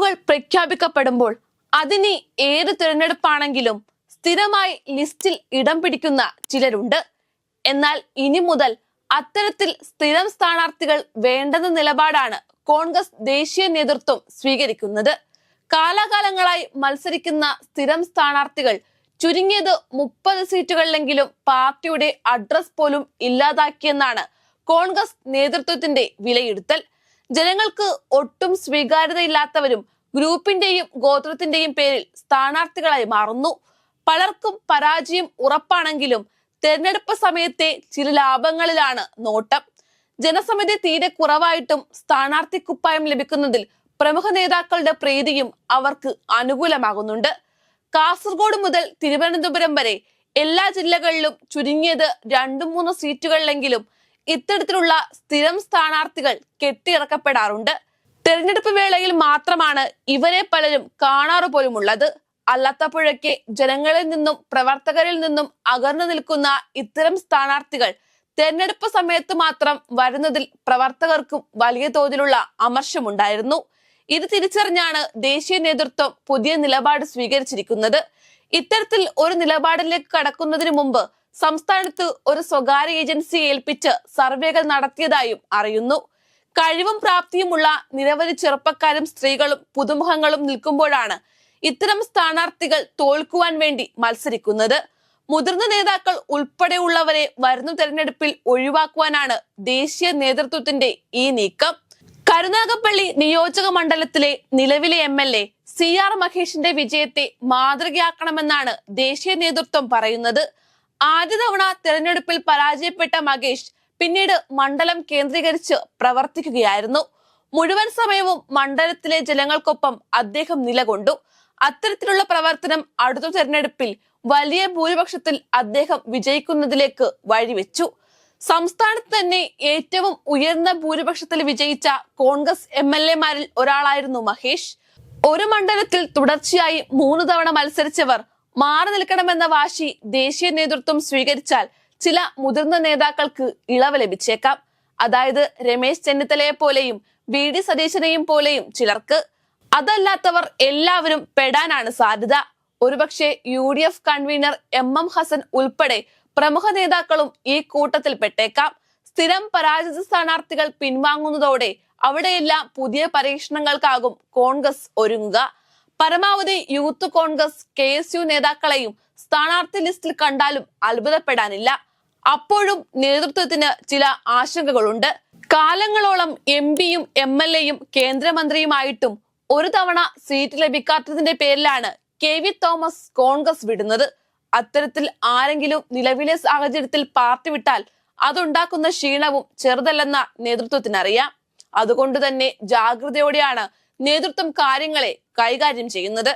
തെരഞ്ഞെടുപ്പുകൾ പ്രഖ്യാപിക്കപ്പെടുമ്പോൾ അതിനി ഏത് തിരഞ്ഞെടുപ്പാണെങ്കിലും സ്ഥിരമായി ലിസ്റ്റിൽ ഇടം പിടിക്കുന്ന ചിലരുണ്ട്. എന്നാൽ ഇനി മുതൽ അത്തരത്തിൽ സ്ഥിരം സ്ഥാനാർത്ഥികൾ വേണ്ടെന്ന നിലപാടാണ് കോൺഗ്രസ് ദേശീയ നേതൃത്വം സ്വീകരിക്കുന്നത്. കാലാകാലങ്ങളായി മത്സരിക്കുന്ന സ്ഥിരം സ്ഥാനാർത്ഥികൾ ചുരുങ്ങിയത് മുപ്പത് സീറ്റുകളിലെങ്കിലും പാർട്ടിയുടെ അഡ്രസ് പോലും ഇല്ലാതാക്കിയെന്നാണ് കോൺഗ്രസ് നേതൃത്വത്തിന്റെ വിലയിരുത്തൽ. ജനങ്ങൾക്ക് ഒട്ടും സ്വീകാര്യതയില്ലാത്തവരും ഗ്രൂപ്പിന്റെയും ഗോത്രത്തിന്റെയും പേരിൽ സ്ഥാനാർത്ഥികളായി മാറുന്നു. പലർക്കും പരാജയം ഉറപ്പാണെങ്കിലും തെരഞ്ഞെടുപ്പ് സമയത്തെ ചില ലാഭങ്ങളിലാണ് നോട്ടം. ജനസമിതി തീരെ കുറവായിട്ടും സ്ഥാനാർത്ഥി കുപ്പായം ലഭിക്കുന്നതിൽ പ്രമുഖ നേതാക്കളുടെ പ്രീതിയും അവർക്ക് അനുകൂലമാകുന്നുണ്ട്. കാസർഗോഡ് മുതൽ തിരുവനന്തപുരം വരെ എല്ലാ ജില്ലകളിലും ചുരുങ്ങിയത് രണ്ടു മൂന്ന് സീറ്റുകളിലെങ്കിലും ഇത്തരത്തിലുള്ള സ്ഥിരം സ്ഥാനാർത്ഥികൾ കെട്ടിയിറക്കപ്പെടാറുണ്ട്. തെരഞ്ഞെടുപ്പ് വേളയിൽ മാത്രമാണ് ഇവരെ പലരും കാണാറ് പോലുമുള്ളത്. അല്ലാത്തപ്പോഴൊക്കെ ജനങ്ങളിൽ നിന്നും പ്രവർത്തകരിൽ നിന്നും അകർന്നു നിൽക്കുന്ന ഇത്തരം സ്ഥാനാർത്ഥികൾ തെരഞ്ഞെടുപ്പ് സമയത്ത് മാത്രം വരുന്നതിൽ പ്രവർത്തകർക്കും വലിയ തോതിലുള്ള അമർഷമുണ്ടായിരുന്നു. ഇത് തിരിച്ചറിഞ്ഞാണ് ദേശീയ നേതൃത്വം പുതിയ നിലപാട് സ്വീകരിച്ചിരിക്കുന്നത്. ഇത്തരത്തിൽ ഒരു നിലപാടിലേക്ക് കടക്കുന്നതിന് മുമ്പ് സംസ്ഥാനത്ത് ഒരു സ്വകാര്യ ഏജൻസി ഏൽപ്പിച്ച് സർവേകൾ നടത്തിയതായും അറിയുന്നു. കഴിവും പ്രാപ്തിയുമുള്ള നിരവധി ചെറുപ്പക്കാരും സ്ത്രീകളും പുതുമുഖങ്ങളും നിൽക്കുമ്പോഴാണ് ഇത്തരം സ്ഥാനാർത്ഥികൾ തോൽക്കുവാൻ വേണ്ടി മത്സരിക്കുന്നത്. മുതിർന്ന നേതാക്കൾ ഉൾപ്പെടെയുള്ളവരെ വരുന്ന തെരഞ്ഞെടുപ്പിൽ ഒഴിവാക്കുവാനാണ് ദേശീയ നേതൃത്വത്തിന്റെ ഈ നീക്കം. കരുനാഗപ്പള്ളി നിയോജക മണ്ഡലത്തിലെ നിലവിലെ M L A C R മഹേഷിന്റെ വിജയത്തെ മാതൃകയാക്കണമെന്നാണ് ദേശീയ നേതൃത്വം പറയുന്നത്. ആദ്യ തവണ തെരഞ്ഞെടുപ്പിൽ പരാജയപ്പെട്ട മഹേഷ് പിന്നീട് മണ്ഡലം കേന്ദ്രീകരിച്ച് പ്രവർത്തിക്കുകയായിരുന്നു. മുഴുവൻ സമയവും മണ്ഡലത്തിലെ ജനങ്ങൾക്കൊപ്പം അദ്ദേഹം നിലകൊണ്ടു. അത്തരത്തിലുള്ള പ്രവർത്തനം അടുത്ത തെരഞ്ഞെടുപ്പിൽ വലിയ ഭൂരിപക്ഷത്തിൽ അദ്ദേഹം വിജയിക്കുന്നതിലേക്ക് വഴിവെച്ചു. സംസ്ഥാനത്ത് തന്നെ ഏറ്റവും ഉയർന്ന ഭൂരിപക്ഷത്തിൽ വിജയിച്ച കോൺഗ്രസ് എം എൽ ഒരാളായിരുന്നു മഹേഷ്. ഒരു മണ്ഡലത്തിൽ തുടർച്ചയായി മൂന്ന് തവണ മത്സരിച്ചവർ മാറി നിൽക്കണമെന്ന വാശി ദേശീയ നേതൃത്വം സ്വീകരിച്ചാൽ ചില മുതിർന്ന നേതാക്കൾക്ക് ഇളവ് ലഭിച്ചേക്കാം. അതായത് രമേശ് ചെന്നിത്തലയെ പോലെയും വി ഡി സതീശനെയും പോലെയും ചിലർക്ക് അതല്ലാത്തവർ എല്ലാവരും പെടാനാണ് സാധ്യത. ഒരുപക്ഷെ U D F convener M M Hassan ഉൾപ്പെടെ പ്രമുഖ നേതാക്കളും ഈ കൂട്ടത്തിൽ പെട്ടേക്കാം. സ്ഥിരം പരാജിത സ്ഥാനാർത്ഥികൾ പിൻവാങ്ങുന്നതോടെ അവിടെയെല്ലാം പുതിയ പരീക്ഷണങ്ങൾക്കാകും കോൺഗ്രസ് ഒരുങ്ങുക. പരമാവധി youth Congress K S U നേതാക്കളെയും സ്ഥാനാർത്ഥി ലിസ്റ്റിൽ കണ്ടാലും അത്ഭുതപ്പെടാനില്ല. അപ്പോഴും നേതൃത്വത്തിന് ചില ആശങ്കകളുണ്ട്. കാലങ്ങളോളം എം പിയും എം എൽ എയും കേന്ദ്രമന്ത്രിയുമായിട്ടും ഒരു തവണ സീറ്റ് ലഭിക്കാത്തതിന്റെ പേരിലാണ് കെ വി തോമസ് കോൺഗ്രസ് വിടുന്നത്. അത്തരത്തിൽ ആരെങ്കിലും നിലവിലെ സാഹചര്യത്തിൽ പാർട്ടി വിട്ടാൽ അതുണ്ടാക്കുന്ന ക്ഷീണവും ചെറുതല്ലെന്ന നേതൃത്വത്തിനറിയാം. അതുകൊണ്ട് തന്നെ ജാഗ്രതയോടെയാണ് നേതൃത്വം കാര്യങ്ങളെ കൈകാര്യം ചെയ്യുന്നത്